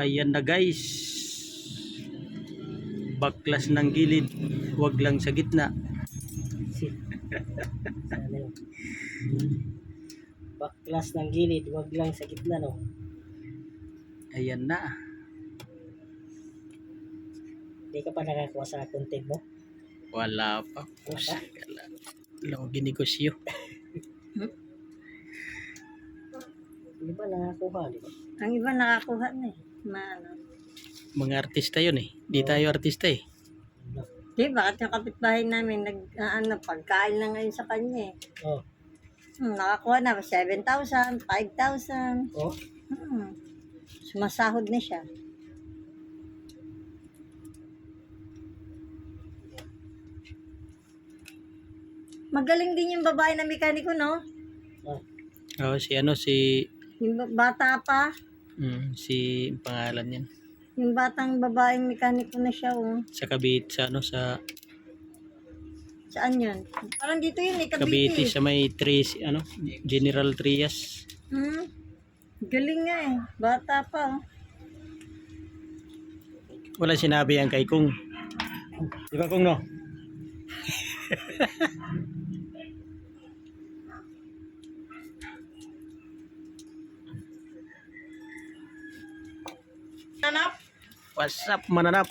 Ayan na guys. Baklas ng gilid. Huwag lang sa gitna. Baklas ng gilid, wag lang sa gitna, no? Ayan na. Hindi ka pa nakakuha sa content mo? Wala pa. Wala? Wala ko ginegosyo. Hindi ba nakakuha, di ba? Ang iba nakakuha na eh. Maano. Mga artista yun eh. Di tayo artista eh. Di, bakit yung kapitbahay namin nag, ah, ano, pagkain na ngayon sa kanya eh. Oh. Hmm, nakakuha na 7,000, 5,000. Oh? Hmm. Sumasahod na siya. Magaling din yung babae na mekaniko, no? Oh. Oh, si ano si Yung ba- bata pa. Mm, si pangalan niyan. Yung batang babaeng mekaniko na siya, oh. Sa Cavite sa ano sa Saan yun? Parang dito yun, eh, Cavite Cavite. sa may Trias ano General Trias. Hmm? Galing nga eh. Bata pa, oh. Wala sinabi yan kay Kung. Di ba Kung no? What's up mananap?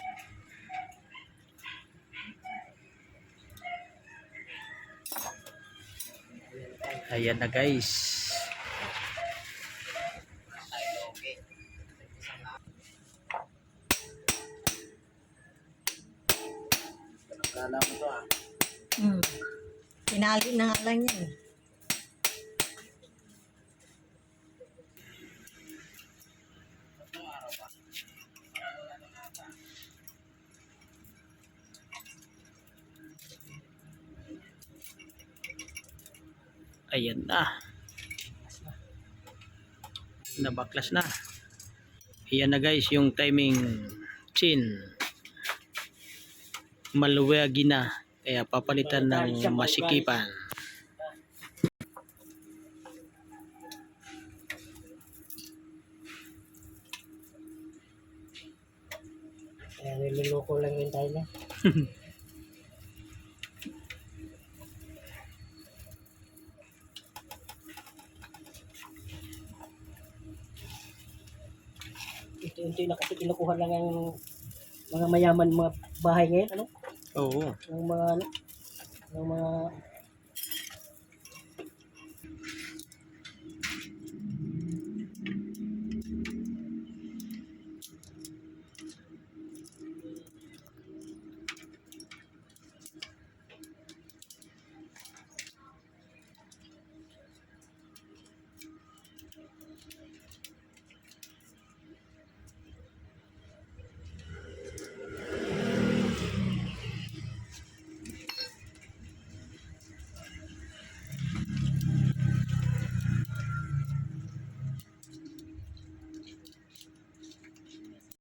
Ayan na guys. Hmm. Pinali na lang yan. eh. Ayan na. Nabaklas na. Ayan na guys yung timing chin. Maluwagi na. Kaya papalitan ng masikipan. Kaya niloloko lang yun tayo Ito na kasi kinukuha lang ang mga mayaman mga bahay ngayon, ano? Oo. Ng mga ano? Ng mga